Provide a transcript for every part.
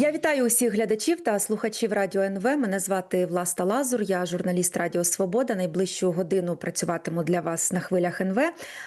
Я вітаю усіх глядачів та слухачів радіо НВ. Мене звати Власта Лазур. Я журналіст Радіо Свобода. Найближчу годину працюватиму для вас на хвилях НВ.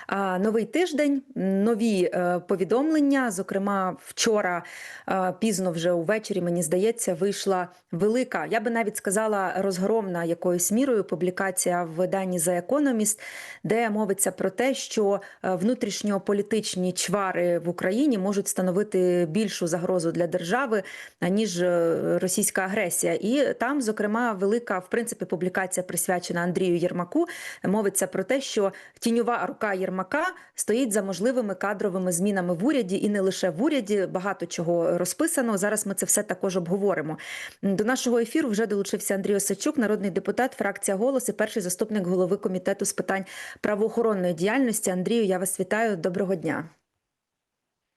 А новий тиждень, нові е, повідомлення. Зокрема, вчора е, пізно вже увечері, мені здається, вийшла велика. Я би навіть сказала розгромна якоюсь мірою публікація в виданні The Economist, де мовиться про те, що е, внутрішньополітичні чвари в Україні можуть становити більшу загрозу для держави ніж е, російська агресія. І там, зокрема, велика в принципі публікація присвячена Андрію Єрмаку. Мовиться про те, що тіньова рука Єрмака стоїть за можливими кадровими змінами в уряді, і не лише в уряді. Багато чого розписано. Зараз ми це все також обговоримо. До нашого ефіру вже долучився Андрій Осачук, народний депутат, фракція голос і перший заступник голови комітету з питань правоохоронної діяльності. Андрію, я вас вітаю. Доброго дня.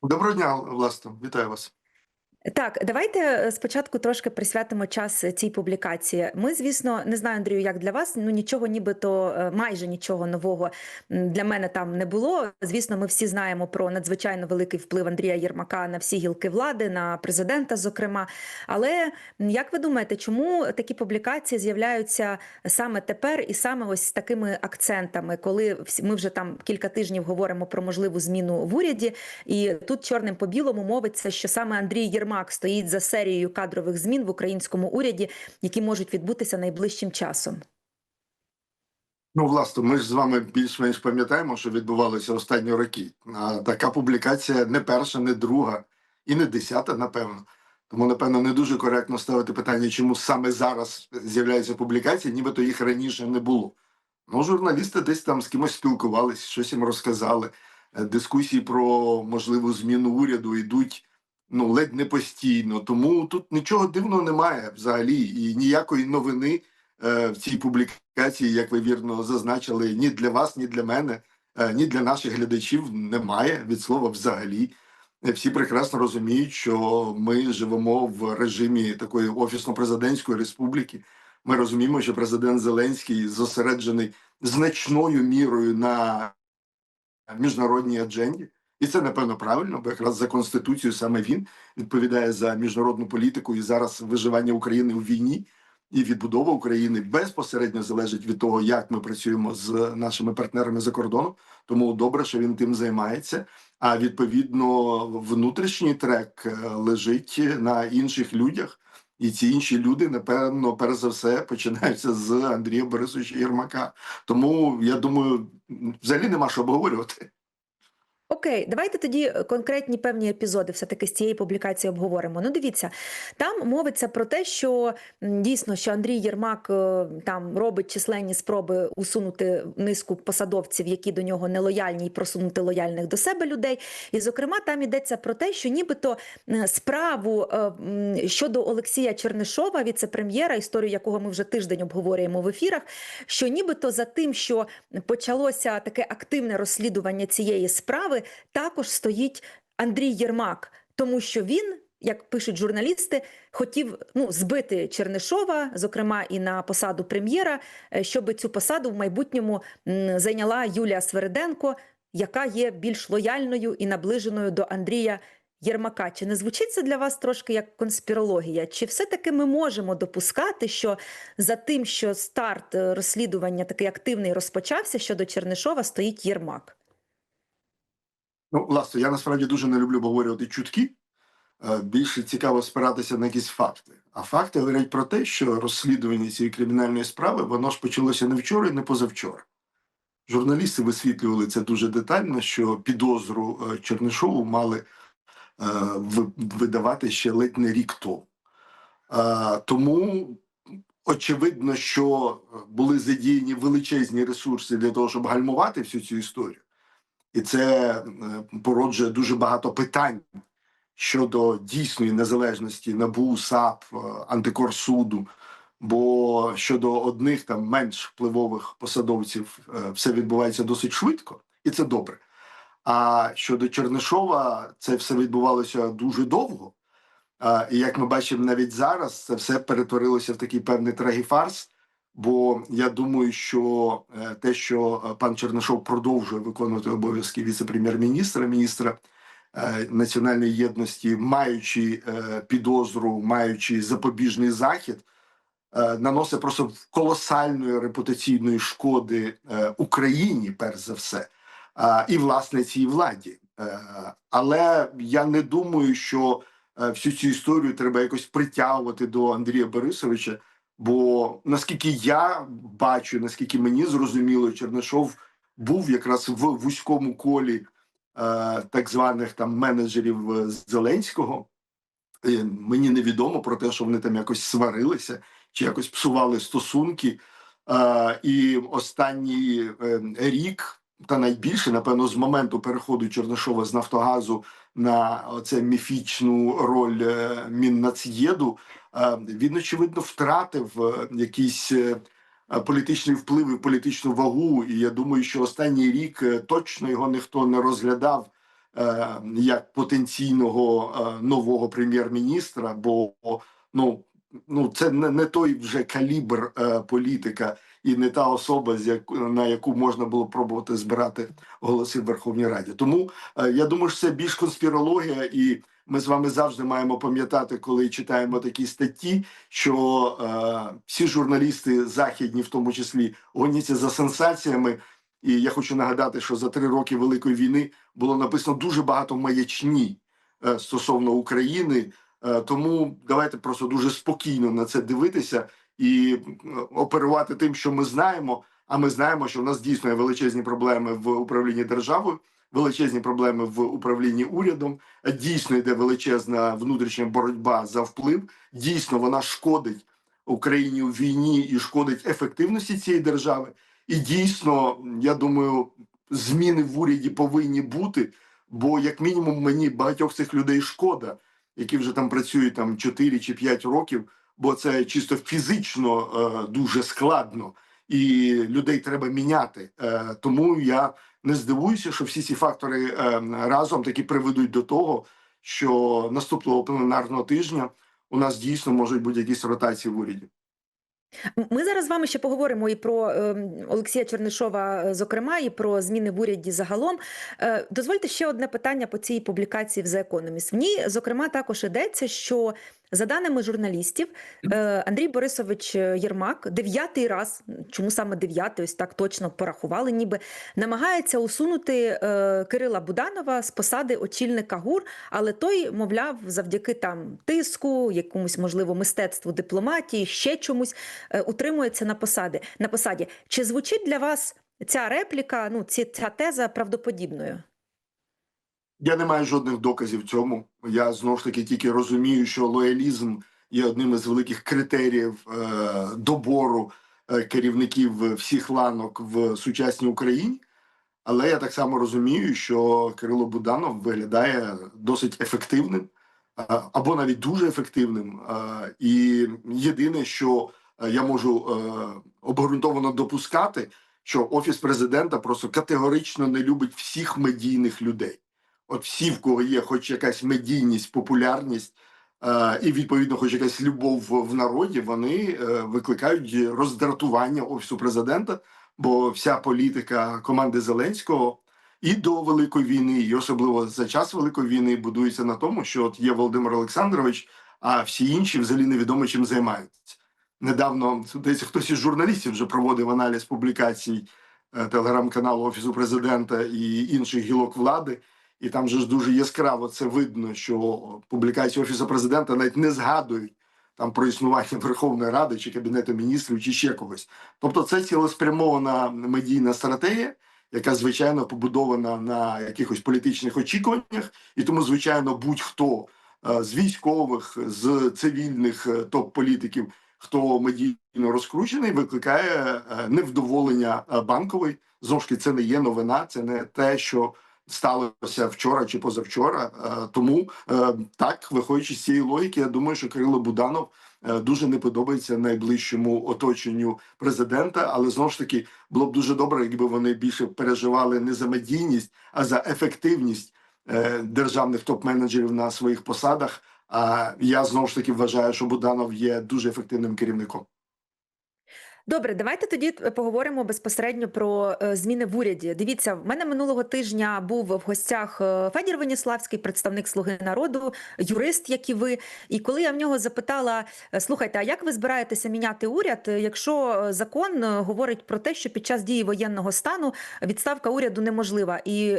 Доброго дня, власне, вітаю вас. Так, давайте е, спочатку трошки присвятимо час цій публікації. Ми, звісно, не знаю, Андрію, як для вас. Ну нічого, нібито е, майже нічого нового для мене там не було. Звісно, ми всі знаємо про надзвичайно великий вплив Андрія Єрмака на всі гілки влади, на президента, зокрема. Але як ви думаєте, чому такі публікації з'являються саме тепер і саме ось з такими акцентами, коли ми вже там кілька тижнів говоримо про можливу зміну в уряді, і тут чорним по білому мовиться, що саме Андрій Єрмак Єрмак стоїть за серією кадрових змін в українському уряді, які можуть відбутися найближчим часом. Ну, власне, ми ж з вами більш-менш пам'ятаємо, що відбувалося останні роки. А така публікація не перша, не друга і не десята, напевно. Тому, напевно, не дуже коректно ставити питання, чому саме зараз з'являються публікації, нібито їх раніше не було. Ну, журналісти десь там з кимось спілкувалися, щось їм розказали. Е, Дискусії про можливу зміну уряду йдуть ну ледь не постійно. Тому тут нічого дивного немає взагалі, і ніякої новини е, в цій публікації, як ви вірно зазначили, ні для вас, ні для мене, е, ні для наших глядачів немає від слова взагалі. Всі прекрасно розуміють, що ми живемо в режимі такої офісно-президентської республіки. Ми розуміємо, що президент Зеленський зосереджений значною мірою на міжнародній адженді. І це напевно правильно, бо якраз за конституцією саме він відповідає за міжнародну політику і зараз виживання України у війні і відбудова України безпосередньо залежить від того, як ми працюємо з нашими партнерами за кордоном. Тому добре, що він тим займається. А відповідно, внутрішній трек е, лежить на інших людях, і ці інші люди, напевно, перш за все починаються з Андрія Борисовича Єрмака. Тому я думаю, взагалі нема що обговорювати. Окей, давайте тоді е, конкретні певні епізоди все-таки з цієї публікації обговоримо. Ну, дивіться, там мовиться про те, що дійсно що Андрій Єрмак е, там робить численні спроби усунути низку посадовців, які до нього нелояльні, і просунути лояльних до себе людей. І, зокрема, там йдеться про те, що нібито е, справу щодо Олексія Чернишова, віце-прем'єра, історію якого ми вже тиждень обговорюємо в ефірах. Що нібито за тим, що почалося таке активне розслідування цієї справи також стоїть Андрій Єрмак, тому що він. Як пишуть журналісти, хотів ну збити Чернишова, зокрема і на посаду прем'єра, щоб цю посаду в майбутньому зайняла Юлія Свериденко, яка є більш лояльною і наближеною до Андрія Єрмака. Чи не звучить це для вас трошки як конспірологія? Чи все-таки ми можемо допускати, що за тим, що старт розслідування такий активний розпочався щодо Чернишова, стоїть Єрмак? Ну, власне, я насправді дуже не люблю обговорювати чутки. Е, Більше цікаво спиратися на якісь факти. А факти говорять про те, що розслідування цієї кримінальної справи воно ж почалося не вчора і не позавчора. Журналісти висвітлювали це дуже детально, що підозру е, Чернишову мали е, видавати ще ледь не рік тому. Тому очевидно, що були задіяні величезні ресурси для того, щоб гальмувати всю цю історію. І це е, породжує дуже багато питань щодо дійсної незалежності НАБУ, САП, е, антикорсуду. Бо щодо одних там менш впливових посадовців е, все відбувається досить швидко, і це добре. А щодо Чернишова, це все відбувалося дуже довго. І як ми бачимо навіть зараз, це все перетворилося в такий певний трагіфарс, Бо я думаю, що е, те, що е, пан Чернишов продовжує виконувати обов'язки віце-прем'єр-міністра, міністра е, національної єдності, маючи підозру, маючи запобіжний захід, наносить просто колосальної репутаційної шкоди Україні, перш за все, і власне цій владі. Але я не думаю, що всю цю історію треба якось притягувати до Андрія Борисовича. Бо наскільки я бачу, наскільки мені зрозуміло, Чернишов був якраз в вузькому колі е, так званих там менеджерів е, Зеленського. І мені невідомо про те, що вони там якось сварилися чи якось псували стосунки. Е, і останній е, рік, та найбільше, напевно, з моменту переходу Чернишова з Нафтогазу на оце міфічну роль е, Міннацєду, е, він очевидно втратив е, якийсь е, е, політичний вплив і політичну вагу. І я думаю, що останній рік точно його ніхто не розглядав як потенційного нового прем'єр-міністра, бо ну. Ну, це не, не той вже калібр політика і не та особа, на яку можна було пробувати збирати голоси в Верховній Раді. Тому е, я думаю, що це більш конспірологія, і ми з вами завжди маємо пам'ятати, коли читаємо такі статті, що е, всі журналісти західні, в тому числі, гоняться за сенсаціями. І я хочу нагадати, що за три роки Великої війни було написано дуже багато маячні е, стосовно України. Е, Тому давайте просто дуже спокійно на це дивитися і е, оперувати тим, що ми знаємо. А ми знаємо, що в нас дійсно є величезні проблеми в управлінні державою, величезні проблеми в управлінні урядом. Е, Дійсно йде величезна внутрішня боротьба за вплив. Дійсно, вона шкодить Україні у війні і шкодить ефективності цієї держави. І дійсно, я думаю, зміни в уряді повинні бути. Бо, як мінімум, мені багатьох цих людей шкода, які вже там працюють там 4 чи 5 років, бо це чисто фізично е, дуже складно, і людей треба міняти. Е, тому я не здивуюся, що всі ці фактори е, разом таки приведуть до того, що наступного пленарного тижня у нас дійсно можуть бути якісь ротації в уряді. Ми зараз з вами ще поговоримо і про Олексія Чернишова, зокрема, і про зміни в уряді загалом. Дозвольте ще одне питання по цій публікації в The Economist. В ній, зокрема, також йдеться, що за даними журналістів, е, Андрій Борисович Єрмак дев'ятий раз, чому саме дев'ятий, ось так точно порахували, ніби намагається усунути е, Кирила Буданова з посади очільника ГУР, але той, мовляв, завдяки там тиску, якомусь можливо мистецтву дипломатії, ще чомусь е, утримується на посади на посаді. Чи звучить для вас ця репліка, ну ці, ця теза правдоподібною? Я не маю жодних доказів цьому. Я знову ж таки тільки розумію, що лоялізм є одним із великих критеріїв е, добору е, керівників всіх ланок в сучасній Україні. Але я так само розумію, що Кирило Буданов виглядає досить ефективним е, або навіть дуже ефективним. Е, І єдине, що е, я можу обґрунтовано допускати, що офіс президента просто категорично не любить всіх медійних людей. От всі, в кого є хоч якась медійність, популярність е, і відповідно, хоч якась любов в, народі, вони е, викликають роздратування офісу президента, бо вся політика команди Зеленського і до великої війни, і особливо за час великої війни, будується на тому, що от є Володимир Олександрович, а всі інші взагалі невідомо чим займаються. Недавно здається, хтось із журналістів вже проводив аналіз публікацій е, телеграм-каналу Офісу президента і інших гілок влади. І там же ж дуже яскраво це видно, що публікації Офісу президента навіть не згадують там про існування Верховної Ради чи Кабінету міністрів, чи ще когось. Тобто це цілеспрямована медійна стратегія, яка звичайно побудована на якихось політичних очікуваннях, і тому, звичайно, будь-хто е, з військових, з цивільних е, топ-політиків, хто медійно розкручений, викликає е, невдоволення ж таки, це не є новина, це не те, що сталося вчора чи позавчора. Е, Тому е, так, виходячи з цієї логіки, я думаю, що Кирило Буданов е, дуже не подобається найближчому оточенню президента. Але знову ж таки було б дуже добре, якби вони більше переживали не за медійність, а за ефективність державних топ-менеджерів на своїх посадах. А я знову ж таки вважаю, що Буданов є дуже ефективним керівником. Добре, давайте тоді е, поговоримо безпосередньо про е, зміни в уряді. Дивіться, в мене минулого тижня був в гостях е, Федір Веніславський, представник Слуги народу, юрист, як і ви. І коли я в нього запитала: слухайте, а як ви збираєтеся міняти уряд, якщо закон говорить про те, що під час дії воєнного стану відставка уряду неможлива? І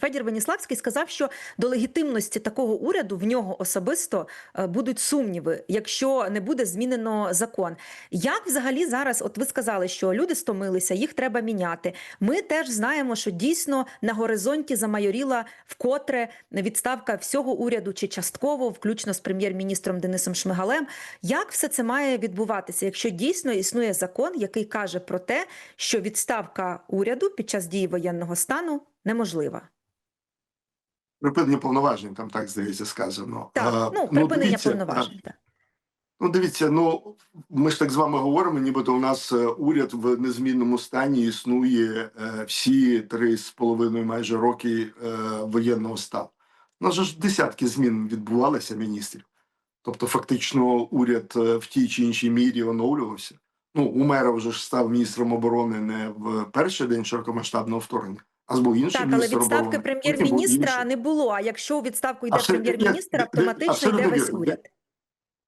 Федір Веніславський сказав, що до легітимності такого уряду в нього особисто будуть сумніви, якщо не буде змінено закон. Як взагалі зараз, от ви сказали, що люди стомилися, їх треба міняти. Ми теж знаємо, що дійсно на горизонті замайоріла вкотре відставка всього уряду чи частково, включно з прем'єр-міністром Денисом Шмигалем. Як все це має відбуватися, якщо дійсно існує закон, який каже про те, що відставка уряду під час дії воєнного стану неможлива? Припинення повноважень, там так здається сказано. Так, ну припинення дивіться, повноважень. Так. Ну, дивіться, ну ми ж так з вами говоримо, нібито у нас е, уряд в незмінному стані існує е, всі три з половиною майже роки е, воєнного стану. У нас ж десятки змін відбувалися міністрів. Тобто, фактично, уряд в тій чи іншій мірі оновлювався. Ну, Умеров вже ж став міністром оборони не в перший день широкомасштабного вторгнення, а був інший Так, але відставки. Прем'єр-міністра не було. А якщо у відставку йде прем'єр-міністр, автоматично йде весь уряд.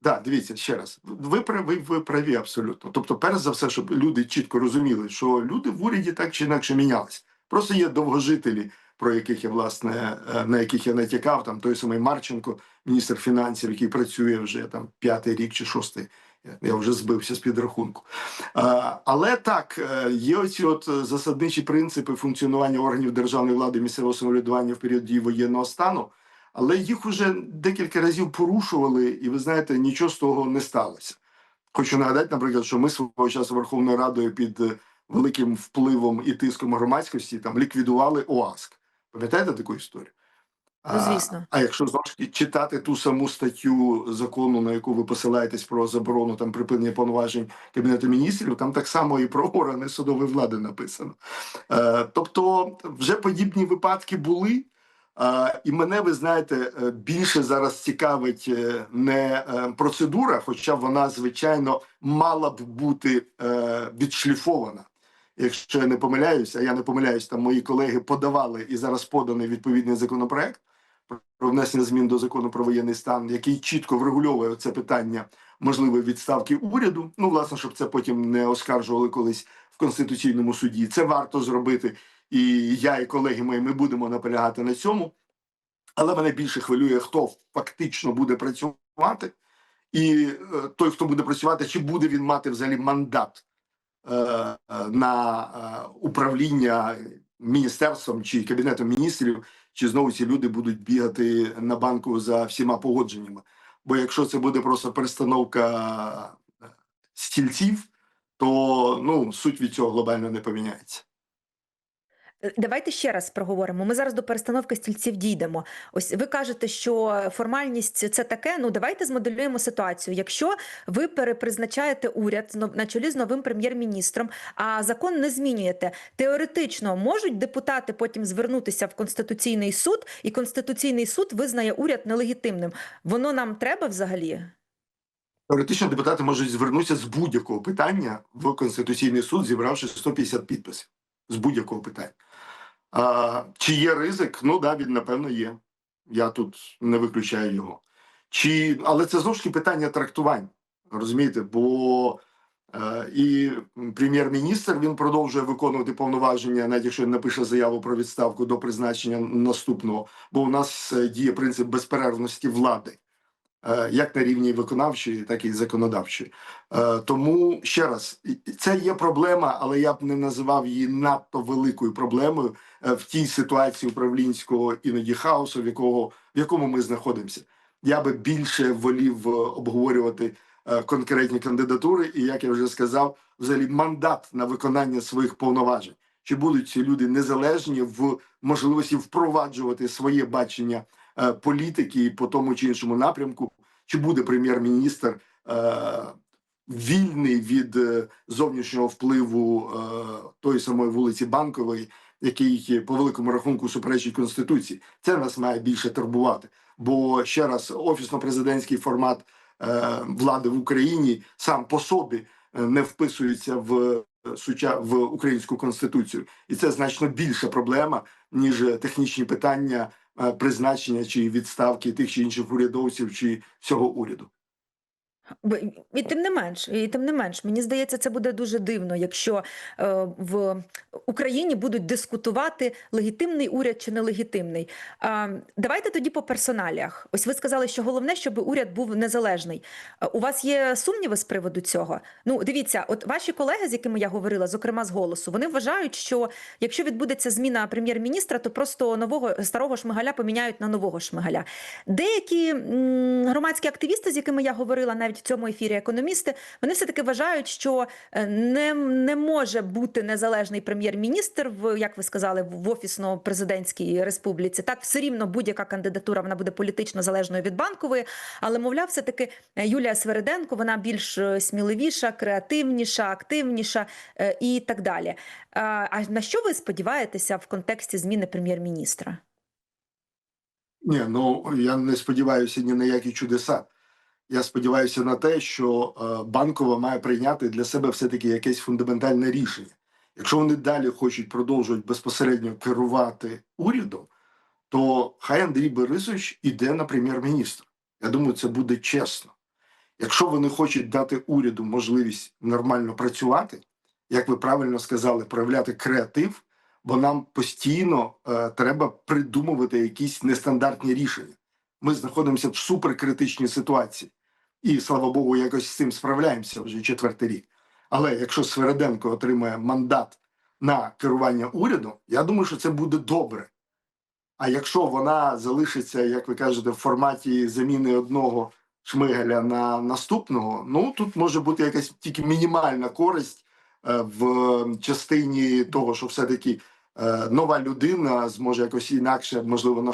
Так, дивіться ще раз. Ви праві, ви праві абсолютно. Тобто, перш за все, щоб люди чітко розуміли, що люди в уряді так чи інакше мінялись. Просто є довгожителі, про яких я власне е, на яких я натякав. Там той самий Марченко, міністр фінансів, який працює вже там п'ятий рік чи шостий. Я- вже збився з підрахунку. Але так, е, є оці от е, засадничі принципи функціонування органів державної влади місцевого самоврядування в період дії воєнного стану. Але їх уже декілька разів порушували, і ви знаєте, нічого з того не сталося. Хочу нагадати, наприклад, що ми свого часу Верховною Радою під е, великим впливом і тиском громадськості там ліквідували ОАСК. Пам'ятаєте таку історію? Ну, звісно. А, а якщо знову ж читати ту саму статтю закону, на яку ви посилаєтесь про заборону там припинення повноважень Кабінету міністрів, там так само і про органи судової влади написано. Е, тобто, вже подібні випадки були. І мене, ви знаєте, е, більше зараз цікавить е, не е, процедура, хоча вона, звичайно, мала б бути відшліфована. Якщо я не помиляюся, я не помиляюсь, там мої колеги подавали і зараз поданий відповідний законопроект про внесення змін до закону про воєнний стан, який чітко врегульовує це питання можливої відставки уряду. Ну, власне, щоб це потім не оскаржували колись в конституційному суді. Це варто зробити. І я, і колеги мої, ми будемо наполягати на цьому. Але мене більше хвилює, хто фактично буде працювати, і е, той, хто буде працювати, чи буде він мати взагалі мандат е, на е, управління міністерством чи кабінетом міністрів, чи знову ці люди будуть бігати на банку за всіма погодженнями. Бо якщо це буде просто перестановка стільців, то ну суть від цього глобально не поміняється. Е, Давайте ще раз проговоримо. Ми зараз до перестановки стільців дійдемо. Ось ви кажете, що формальність це таке. Ну давайте змоделюємо ситуацію. Якщо ви перепризначаєте уряд на чолі з новим прем'єр-міністром, а закон не змінюєте, теоретично можуть депутати потім звернутися в конституційний суд, і конституційний суд визнає уряд нелегітимним. Воно нам треба взагалі? Теоретично депутати можуть звернутися з будь-якого питання в Конституційний суд, зібравши 150 підписів з будь-якого питання. А, чи є ризик? Ну да, він напевно є. Я тут не виключаю його. Чи, але це знову ж таки питання трактувань. Розумієте, бо е, і прем'єр-міністр він продовжує виконувати повноваження, навіть якщо він напише заяву про відставку до призначення наступного, бо у нас е, діє принцип безперервності влади як на рівні виконавчої, так і законодавчої. Е, Тому ще раз, це є проблема, але я б не називав її надто великою проблемою е, в тій ситуації управлінського іноді хаосу, в якого в якому ми знаходимося. Я би більше волів е, обговорювати е, конкретні кандидатури, і як я вже сказав, взагалі мандат на виконання своїх повноважень. Чи будуть ці люди незалежні в можливості впроваджувати своє бачення е, політики по тому чи іншому напрямку, чи буде прем'єр-міністр е, вільний від е, зовнішнього впливу е, тої самої вулиці Банкової, який по великому рахунку суперечить конституції. Це нас має більше турбувати. Бо ще раз офісно-президентський формат е, влади в Україні сам по собі е, не вписуються в е, суча в українську конституцію, і це значно більша проблема ніж е, технічні питання е, призначення чи відставки тих чи інших урядовців чи всього уряду. І тим не менш, і тим не менш, мені здається, це буде дуже дивно, якщо е, в Україні будуть дискутувати легітимний уряд чи нелегітимний. А, давайте тоді по персоналіях. Ось ви сказали, що головне, щоб уряд був незалежний. А У вас є сумніви з приводу цього? Ну, дивіться, от ваші колеги, з якими я говорила, зокрема з голосу, вони вважають, що якщо відбудеться зміна прем'єр-міністра, то просто нового старого шмигаля поміняють на нового шмигаля. Деякі м, громадські активісти, з якими я говорила навіть в цьому ефірі, економісти, вони все таки вважають, що е, не, не може бути незалежний прем'єр-міністр в як ви сказали, в офісно-президентській республіці. Так, все рівно будь-яка кандидатура вона буде політично залежною від банкової. Але мовляв, все таки Юлія Свериденко вона більш е, сміливіша, креативніша, активніша е, і так далі. А на що ви сподіваєтеся в контексті зміни прем'єр-міністра? Ні, ну я не сподіваюся ні на які чудеса. Я сподіваюся на те, що е, банкова має прийняти для себе все-таки якесь фундаментальне рішення. Якщо вони далі хочуть продовжувати безпосередньо керувати урядом, то хай Андрій Борисович іде на прем'єр-міністра. Я думаю, це буде чесно. Якщо вони хочуть дати уряду можливість нормально працювати, як ви правильно сказали, проявляти креатив, бо нам постійно е, треба придумувати якісь нестандартні рішення. Ми знаходимося в суперкритичній ситуації, і слава Богу, якось з цим справляємося вже четвертий рік. Але якщо Свереденко отримає мандат на керування урядом, я думаю, що це буде добре. А якщо вона залишиться, як ви кажете, в форматі заміни одного шмигаля на наступного, ну тут може бути якась тільки мінімальна користь е, в частині того, що все-таки е, нова людина зможе якось інакше, можливо, на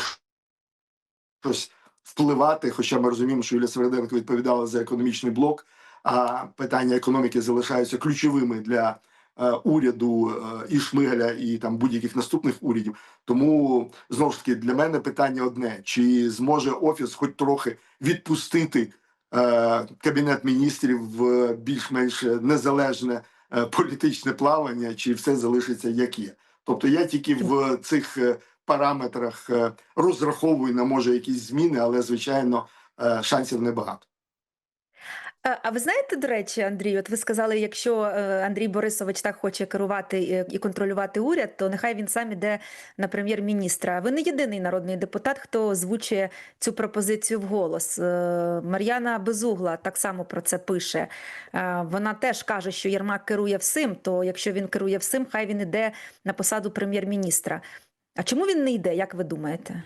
щось впливати. Хоча ми розуміємо, що Юлія Сверденко відповідала за економічний блок, а питання економіки залишаються ключовими для е, уряду е, і Шмигаля, і там будь-яких наступних урядів. Тому знову ж таки для мене питання одне: чи зможе офіс хоч трохи відпустити е, кабінет міністрів в більш-менш незалежне політичне плавання, чи все залишиться як є? Тобто я тільки в цих параметрах е, розраховую на може якісь зміни, але звичайно е, шансів небагато. А ви знаєте, до речі, Андрій, от ви сказали, якщо е, Андрій Борисович так хоче керувати і контролювати уряд, то нехай він сам іде на прем'єр-міністра. Ви не єдиний народний депутат, хто озвучує цю пропозицію вголос. Е, Мар'яна Безугла так само про це пише. Вона теж каже, що Єрмак керує всім. То якщо він керує всім, хай він іде на посаду прем'єр-міністра. А чому він не йде, як ви думаєте?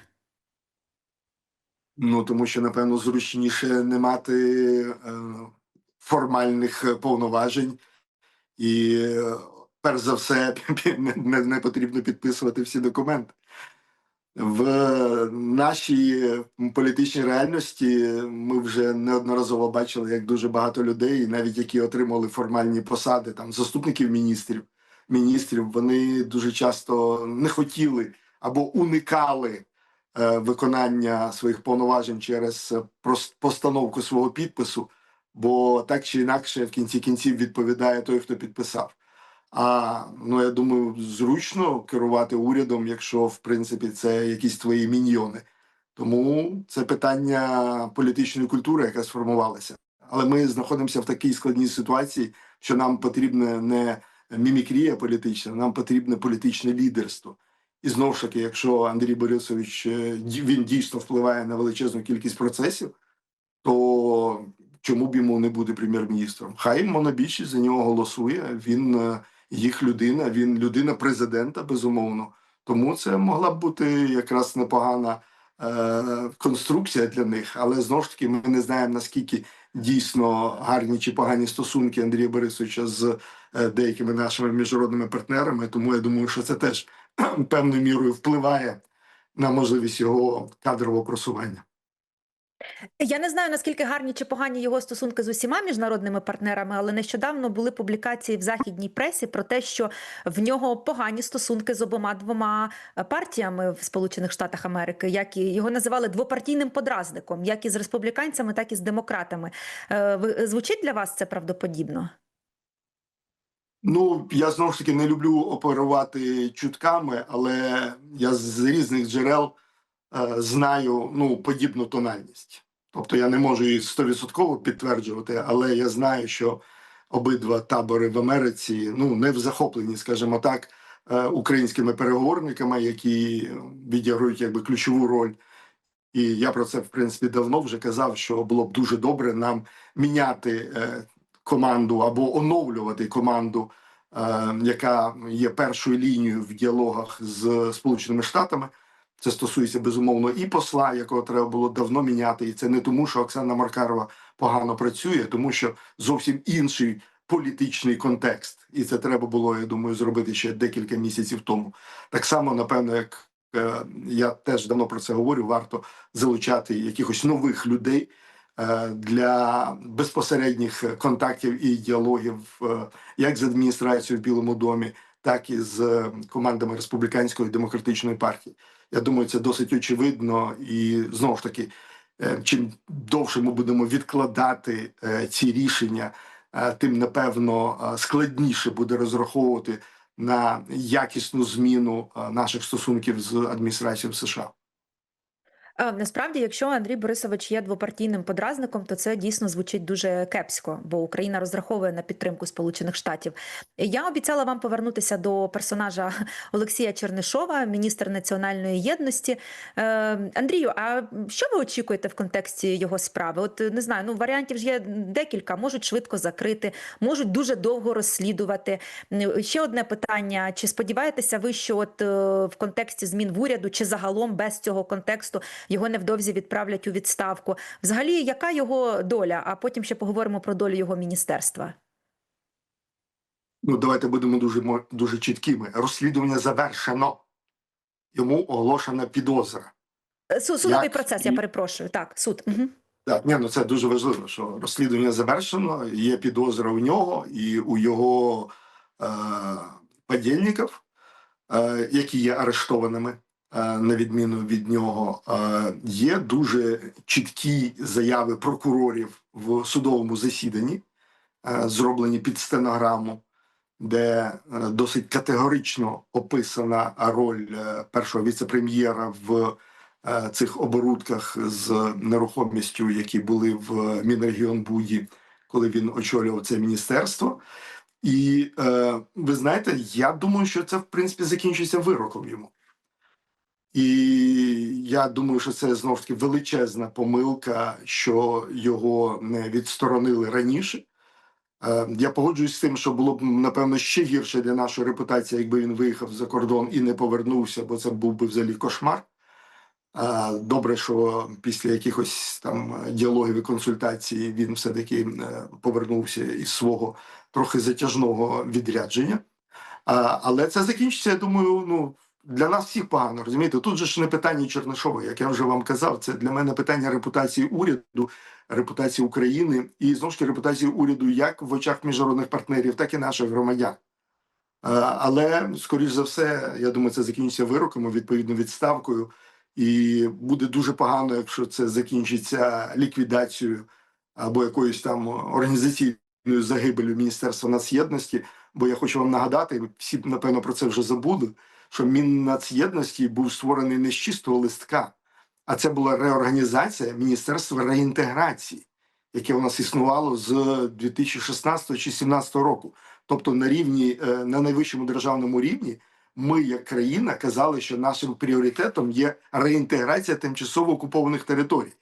Ну тому що напевно зручніше не мати е, формальних повноважень, і е, перш за все не, не потрібно підписувати всі документи. В нашій політичній реальності ми вже неодноразово бачили, як дуже багато людей, навіть які отримали формальні посади, там заступників міністрів, міністрів, вони дуже часто не хотіли або уникали е, виконання своїх повноважень через е, постановку свого підпису, бо так чи інакше в кінці кінців відповідає той, хто підписав. А ну я думаю, зручно керувати урядом, якщо в принципі це якісь твої міньйони. Тому це питання політичної культури, яка сформувалася. Але ми знаходимося в такій складній ситуації, що нам потрібна не мімікрія політична, нам потрібне політичне лідерство. І знову ж таки, якщо Андрій Борисович е, він дійсно впливає на величезну кількість процесів, то чому б йому не бути прем'єр-міністром? Хай монобільшість за нього голосує. Він е, їх людина, він людина президента, безумовно. Тому це могла б бути якраз непогана е, конструкція для них. Але знову ж таки, ми не знаємо наскільки дійсно гарні чи погані стосунки Андрія Борисовича з е, деякими нашими міжнародними партнерами. Тому я думаю, що це теж певною мірою впливає на можливість його кадрового просування. Я не знаю, наскільки гарні чи погані його стосунки з усіма міжнародними партнерами, але нещодавно були публікації в західній пресі про те, що в нього погані стосунки з обома двома е, партіями в Сполучених Штатах Америки, як і його називали двопартійним подразником, як і з республіканцями, так і з демократами. Е, ви- Звучить для вас це правдоподібно? Ну, я знову ж таки не люблю оперувати чутками, але я з різних джерел е, знаю ну, подібну тональність. Тобто я не можу її стовідсотково підтверджувати, але я знаю, що обидва табори в Америці ну не в захоплені, скажімо так, е, українськими переговорниками, які відіграють якби ключову роль. І я про це в принципі давно вже казав, що було б дуже добре нам міняти е, команду або оновлювати команду, е, яка є першою лінією в діалогах з Сполученими Штатами. Це стосується безумовно і посла, якого треба було давно міняти. І це не тому, що Оксана Маркарова погано працює, тому що зовсім інший політичний контекст, і це треба було, я думаю, зробити ще декілька місяців тому. Так само, напевно, як е, я теж давно про це говорю, варто залучати якихось нових людей для безпосередніх контактів і діалогів, е, як з адміністрацією в Білому домі, так і з командами республіканської демократичної партії. Я думаю, це досить очевидно, і знову ж таки, е, чим довше ми будемо відкладати е, ці рішення, е, тим напевно е, складніше буде розраховувати на якісну зміну е, наших стосунків з адміністрацією США. Е, Насправді, якщо Андрій Борисович є двопартійним подразником, то це дійсно звучить дуже кепсько, бо Україна розраховує на підтримку Сполучених Штатів. Я обіцяла вам повернутися до персонажа Олексія Чернишова, міністр національної єдності. Е, Андрію, а що ви очікуєте в контексті його справи? От не знаю, ну варіантів ж є декілька. Можуть швидко закрити, можуть дуже довго розслідувати. Ще одне питання: чи сподіваєтеся ви, що от е, в контексті змін в уряду, чи загалом без цього контексту його невдовзі відправлять у відставку? Взагалі, яка його доля? А потім ще поговоримо про долю його міністерства. Ну, давайте будемо дуже дуже чіткими. Розслідування завершено. Йому оголошена підозра. Е, су- Судовий Як процес, я перепрошую. Так, суд. Угу. Так, ні, ну це дуже важливо, що розслідування завершено, є підозра у нього і у його е, подільників, е, які є арештованими, на відміну від нього. Е, є дуже чіткі заяви прокурорів в судовому засіданні, е, зроблені під стенограму, де е, досить категорично описана роль е, першого віце-прем'єра в е, цих оборудках з нерухомістю, які були в Мінрегіонбуді, коли він очолював це міністерство. І е, ви знаєте, я думаю, що це в принципі закінчиться вироком йому. І я думаю, що це знову ж таки величезна помилка, що його не відсторонили раніше. Е, Я погоджуюсь з тим, що було б напевно ще гірше для нашої репутації, якби він виїхав за кордон і не повернувся, бо це був би взагалі кошмар. Е, Добре, що після якихось там діалогів і консультацій він все-таки е, повернувся із свого трохи затяжного відрядження. Але це закінчиться, я думаю, ну для нас всіх погано. Розумієте, тут же ж не питання Чернишова, як я вже вам казав, це для мене питання репутації уряду, репутації України і знову ж таки репутації уряду як в очах міжнародних партнерів, так і наших громадян. Е, Але скоріш за все, я думаю, це закінчиться вироком, відповідно відставкою, і буде дуже погано, якщо це закінчиться ліквідацією або якоюсь там організаційною загибелю Міністерства нацєдності. Бо я хочу вам нагадати, всі напевно про це вже забули. Що Міннацєдності був створений не з чистого листка, а це була реорганізація Міністерства реінтеграції, яке у нас існувало з 2016 чи 2017 року. Тобто на рівні е, на найвищому державному рівні ми, як країна, казали, що нашим пріоритетом є реінтеграція тимчасово окупованих територій,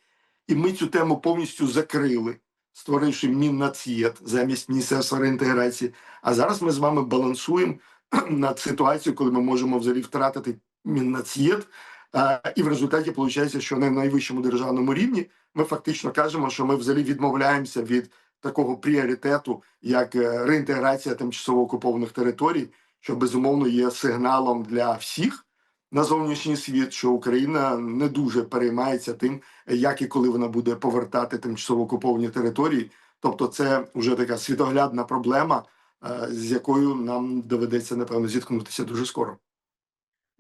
і ми цю тему повністю закрили, створивши Міннацєд замість міністерства реінтеграції. А зараз ми з вами балансуємо над ситуацією, коли ми можемо взагалі втратити Міннацєд, а, і в результаті виходить, що на найвищому державному рівні ми фактично кажемо, що ми взагалі відмовляємося від такого пріоритету, як е, реінтеграція тимчасово окупованих територій, що безумовно є сигналом для всіх на зовнішній світ, що Україна не дуже переймається тим, як і коли вона буде повертати тимчасово окуповані території. Тобто, це вже така світоглядна проблема, е, з якою нам доведеться напевно зіткнутися дуже скоро.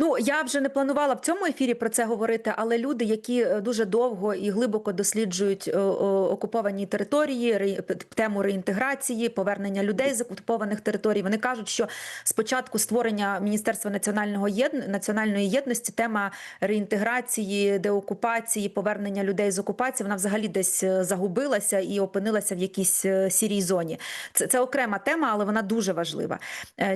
Ну, я вже не планувала в цьому ефірі про це говорити, але люди, які е, дуже довго і глибоко досліджують е, окуповані території, тему реінтеграції, повернення людей з окупованих територій, вони кажуть, що спочатку створення Міністерства національного єд... національної єдності, тема реінтеграції, деокупації, повернення людей з окупації, вона взагалі десь е, загубилася і опинилася в якійсь сірій зоні. Це, це окрема тема, але вона дуже важлива.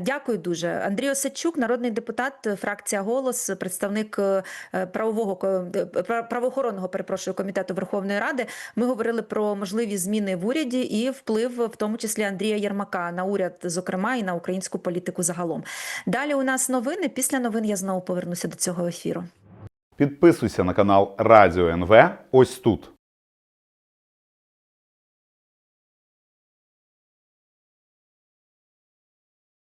Дякую дуже. Андрій Осадчук, народний депутат, е, фракція Голос, представник е, е, правового е, пра- правоохоронного перепрошую комітету Верховної Ради. Ми говорили про можливі зміни в уряді і вплив, в тому числі Андрія Єрмака, на уряд, зокрема, і на українську політику загалом. Далі у нас новини. Після новин я знову повернуся до цього ефіру. Підписуйся на канал Радіо НВ ось тут.